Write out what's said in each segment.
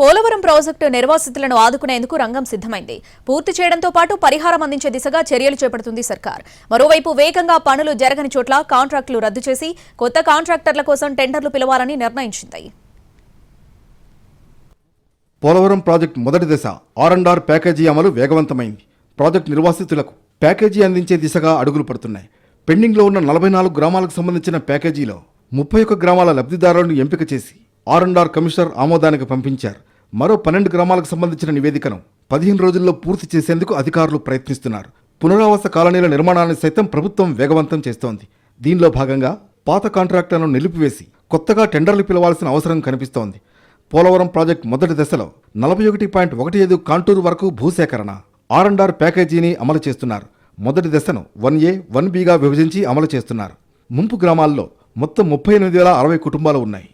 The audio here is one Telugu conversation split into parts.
పోలవరం ప్రాజెక్టు నిర్వాసితులను ఆదుకునేందుకు రంగం సిద్ధమైంది. పూర్తి చేయడంతో పాటు పరిహారం అందించే దిశగా చర్యలు చేపడుతుంది సర్కార్. మరోవైపు వేగంగా పనులు జరగని చోట్ల కాంట్రాక్టులు రద్దు చేసి కొత్త కాంట్రాక్టర్ల కోసం టెండర్లు పిలవాలని నిర్ణయించింది. పోలవరం ప్రాజెక్టు మొదటి దశ ఆర్ అండ్ ఆర్ ప్యాకేజీ అమలు వేగవంతమైంది. ప్రాజెక్టు నిర్వాసితులకు ప్యాకేజీ అందించే దిశగా అడుగులు పడుతున్నాయి. పెండింగ్లో ఉన్న నలభై నాలుగు గ్రామాలకు సంబంధించిన ప్యాకేజీలో ముప్పై ఒక్క గ్రామాల లబ్ధిదారులను ఎంపిక చేసి ఆర్ అండ్ ఆర్ కమిషనర్ ఆమోదానికి పంపించారు. మరో పన్నెండు గ్రామాలకు సంబంధించిన నివేదికను పదిహేను రోజుల్లో పూర్తి చేసేందుకు అధికారులు ప్రయత్నిస్తున్నారు. పునరావాస కాలనీల నిర్మాణాన్ని సైతం ప్రభుత్వం వేగవంతం చేస్తోంది. దీనిలో భాగంగా పాత కాంట్రాక్టర్ను నిలిపివేసి కొత్తగా టెండర్లు పిలవాల్సిన అవసరం కనిపిస్తోంది. పోలవరం ప్రాజెక్టు మొదటి దశలో నలభై ఒకటి పాయింట్ ఒకటి ఐదు కాంటూరు వరకు భూసేకరణ ఆర్ అండ్ ఆర్ ప్యాకేజీని అమలు చేస్తున్నారు. మొదటి దశను వన్ ఏ వన్ బిగా విభజించి అమలు చేస్తున్నారు. ముంపు గ్రామాల్లో మొత్తం ముప్పై ఎనిమిది వేల అరవై కుటుంబాలు ఉన్నాయి.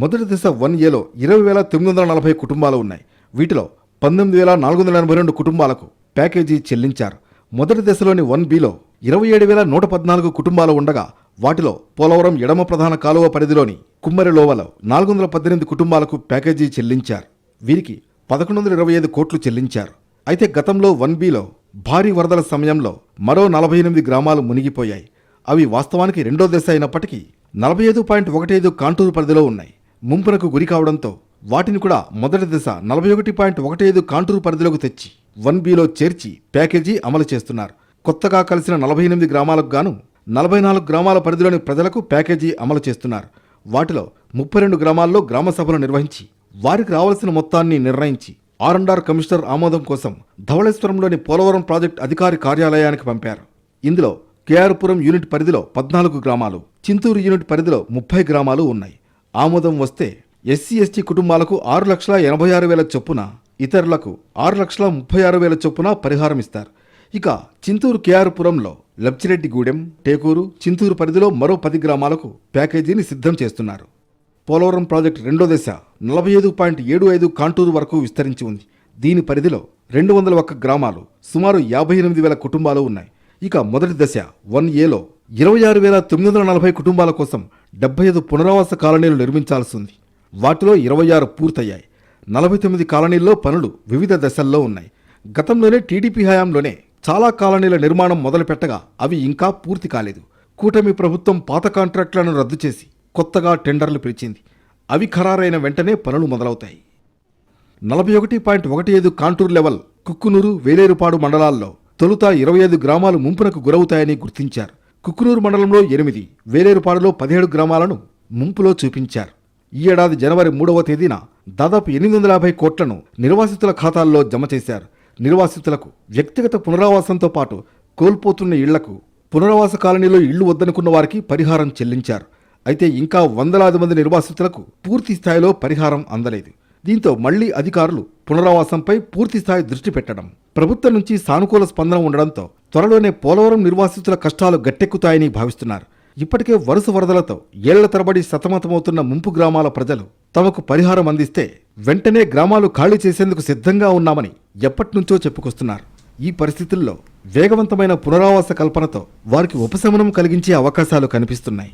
మొదటి దశ వన్ ఏలో ఇరవై వేల తొమ్మిది వందల నలభై కుటుంబాలు ఉన్నాయి. వీటిలో పంతొమ్మిది వేల నాలుగు వందల ఎనభై రెండు కుటుంబాలకు ప్యాకేజీ చెల్లించారు. మొదటి దశలోని వన్ బిలో ఇరవై ఏడు వేల నూట పద్నాలుగు కుటుంబాలు ఉండగా వాటిలో పోలవరం ఎడమ ప్రధాన కాలువ పరిధిలోని కుమ్మరి లోవలో నాలుగు వందల పద్దెనిమిది కుటుంబాలకు ప్యాకేజీ చెల్లించారు. వీరికి పదకొండు వందల ఇరవై ఐదు కోట్లు చెల్లించారు. అయితే గతంలో వన్ బిలో భారీ వరదల సమయంలో మరో నలభై ఎనిమిది గ్రామాలు మునిగిపోయాయి. అవి వాస్తవానికి రెండో దశ అయినప్పటికీ నలభై ఐదు పాయింట్ ఒకటి ఐదు కాంటూరు పరిధిలో ఉన్నాయి. ముంపునకు గురి కావడంతో వాటిని కూడా మొదటి దశ నలభై ఒకటి పాయింట్ ఒకటి ఐదు కాంటూరు పరిధిలోకి తెచ్చి వన్ బిలో చేర్చి ప్యాకేజీ అమలు చేస్తున్నారు. కొత్తగా కలిసిన నలభై ఎనిమిది గ్రామాలకు గాను నలభై నాలుగు గ్రామాల పరిధిలోని ప్రజలకు ప్యాకేజీ అమలు చేస్తున్నారు. వాటిలో ముప్పై రెండు గ్రామాల్లో గ్రామ సభలు నిర్వహించి వారికి రావాల్సిన మొత్తాన్ని నిర్ణయించి ఆర్ఎండ్ఆర్ కమిషనర్ ఆమోదం కోసం ధవళేశ్వరంలోని పోలవరం ప్రాజెక్టు అధికారి కార్యాలయానికి పంపారు. ఇందులో కేఆర్పురం యూనిట్ పరిధిలో పద్నాలుగు గ్రామాలు చింతూరు యూనిట్ పరిధిలో ముప్పై గ్రామాలు ఉన్నాయి. ఆమోదం వస్తే ఎస్సీ ఎస్టీ కుటుంబాలకు ఆరు లక్షల ఎనభై ఆరు వేల చొప్పున ఇతరులకు ఆరు లక్షల ముప్పై ఆరు వేల చొప్పున పరిహారం ఇస్తారు. ఇక చింతూరు కేఆర్పురంలో లబ్చిరెడ్డిగూడెం టేకూరు చింతూరు పరిధిలో మరో పది గ్రామాలకు ప్యాకేజీని సిద్ధం చేస్తున్నారు. పోలవరం ప్రాజెక్టు రెండో దశ నలభై ఐదు పాయింట్ ఏడు ఐదు కాంటూరు వరకు విస్తరించి ఉంది. దీని పరిధిలో రెండు వందల ఒక్క గ్రామాలు సుమారు యాభై ఎనిమిది వేల కుటుంబాలు ఉన్నాయి. ఇక మొదటి దశ వన్ ఏలో ఇరవై ఆరు వేల తొమ్మిది వందల నలభై కుటుంబాల కోసం డెబ్బై ఐదు పునరావాస కాలనీలు నిర్మించాల్సి ఉంది వాటిలో ఇరవై ఆరు పూర్తయ్యాయి. నలభై తొమ్మిది కాలనీల్లో పనులు వివిధ దశల్లో ఉన్నాయి. గతంలోనే టీడీపీ హయాంలోనే చాలా కాలనీల నిర్మాణం మొదలుపెట్టగా అవి ఇంకా పూర్తి కాలేదు. కూటమి ప్రభుత్వం పాత కాంట్రాక్టులను రద్దు చేసి కొత్తగా టెండర్లు పిలిచింది. అవి ఖరారైన వెంటనే పనులు మొదలవుతాయి. నలభై ఒకటి పాయింట్ ఒకటి ఐదు కాంటూర్ లెవెల్ కుక్కునూరు వేలేరుపాడు మండలాల్లో తొలుత ఇరవై ఐదు గ్రామాలు ముంపునకు గురవుతాయని గుర్తించారు. కుక్కునూరు మండలంలో ఎనిమిది వేలేరుపాడులో పదిహేడు గ్రామాలను ముంపులో చూపించారు. ఈ ఏడాది జనవరి మూడవ తేదీన దాదాపు ఎనిమిది వందల యాభై కోట్లను నిర్వాసితుల ఖాతాల్లో జమ చేశారు. నిర్వాసితులకు వ్యక్తిగత పునరావాసంతో పాటు కోల్పోతున్న ఇళ్ళకు పునరావాస కాలనీలో ఇళ్ళు వద్దనుకున్న వారికి పరిహారం చెల్లించారు. అయితే ఇంకా వందలాది మంది నిర్వాసితులకు పూర్తి స్థాయిలో పరిహారం అందలేదు. దీంతో మళ్ళీ అధికారులు పునరావాసంపై పూర్తి స్థాయి దృష్టి పెట్టడం ప్రభుత్వం నుంచి సానుకూల స్పందన ఉండడంతో త్వరలోనే పోలవరం నిర్వాసితుల కష్టాలు గట్టెక్కుతాయని భావిస్తున్నారు. ఇప్పటికే వరుస వరదలతో ఏళ్ళ తరబడి సతమతమవుతున్న ముంపు గ్రామాల ప్రజలు తమకు పరిహారం అందిస్తే వెంటనే గ్రామాలు ఖాళీ చేసేందుకు సిద్ధంగా ఉన్నామని ఎప్పటినుంచో చెప్పుకొస్తున్నారు. ఈ పరిస్థితుల్లో వేగవంతమైన పునరావాస కల్పనతో వారికి ఉపశమనం కలిగించే అవకాశాలు కనిపిస్తున్నాయి.